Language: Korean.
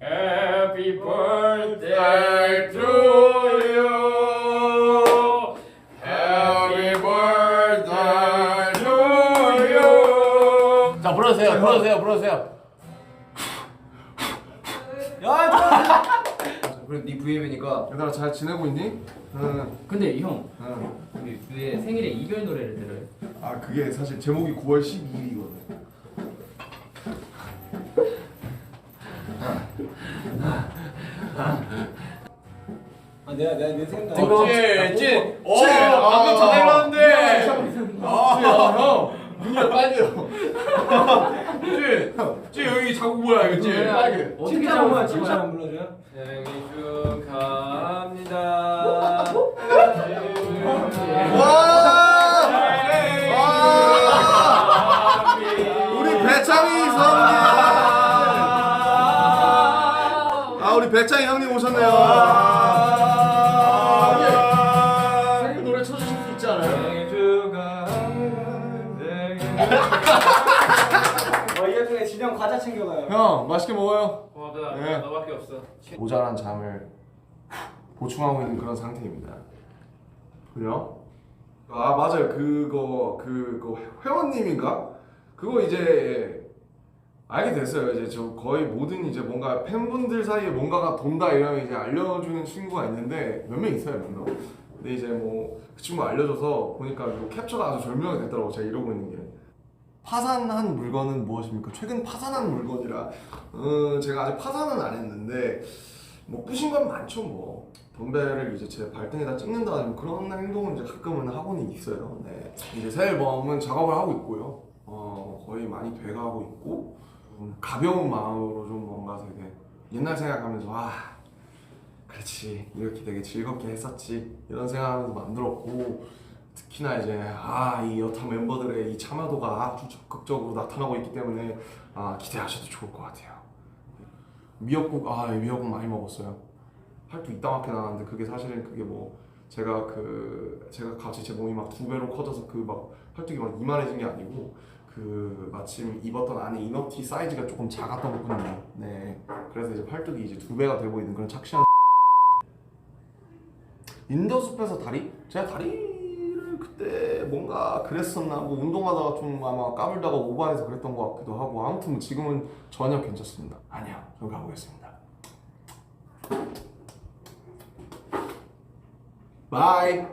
Happy birthday to you. Happy birthday to you. 자 불러주세요 불러주세요 불러주세요 그래 네 VM이니까 얘들아 잘 지내고 있니? 응. 근데 형, 응. 우리 왜 생일에 이별 노래를 들어요? 아 그게 사실 제목이 9월 12일이거든. 아 내가 내가 내 생각 찐, 찐. 오, 찐. 방금 아. 전화했는데. 아, 형. 눈이 빨개요. 찐, 찐 여기 자국 뭐야 이거 찐. 빨개. 어떻게 진짜 잡은 한번 거야? 진짜 한번 불러줘요? 생일 축하합니다. 우리 배창이 형님 오셨네요. 아, 생일 노래 쳐주실 수 있지 않아요? 생일 축하합니다. 어이 중에 진영 과자 챙겨가요 형 맛있게 먹어요. 고맙다. 네. 너밖에 없어. 모자란 잠을 보충하고 있는 그런 상태입니다. 그래요? 아 맞아요. 그거 그거 회원님인가? 그거 이제 알게 됐어요. 이제 저 거의 모든 이제 뭔가 팬분들 사이에 뭔가가 돈다 이러면 이제 알려주는 친구가 있는데 몇 명 있어요, 몇 명. 근데 이제 뭐 그 친구 가 알려줘서 보니까 그 캡처가 아주 절묘하게 됐더라고. 제가 이러고 있는 게. 파산한 물건은 무엇입니까? 최근 파산한 물건이라 어, 제가 아직 파산은 안 했는데 뭐 부신 건 많죠 뭐 덤벨을 이제 제 발등에다 찍는다든지 그런 행동은 이제 가끔은 하고는 있어요 네 이제 새 앨범은 작업을 하고 있고요 어 거의 많이 돼가고 있고 좀 가벼운 마음으로 좀 뭔가 되게 옛날 생각하면서 아 그렇지 이렇게 되게 즐겁게 했었지 이런 생각하면서 만들었고 특히나 이제 아이 여타 멤버들의 이 참여도가 아주 적극적으로 나타나고 있기 때문에 아 기대하셔도 좋을 것 같아요. 미역국 아 미역국 많이 먹었어요. 팔뚝 이따만게 나왔는데 그게 사실은 그게 뭐 제가 그 제가 같이 제 몸이 막 두 배로 커져서 그 막 팔뚝이 막 이만해진 게 아니고 그 마침 입었던 안에 이너티 사이즈가 조금 작았던 거거든요. 네. 그래서 이제 팔뚝이 이제 두 배가 돼 보이는 그런 착시한 인더숲에서 다리? 제가 다리를 그때 뭔가 그랬었나 뭐 운동하다가 좀 아마 까불다가 오버해서 그랬던 것 같기도 하고 아무튼 지금은 전혀 괜찮습니다 아니요 저 가보겠습니다 바이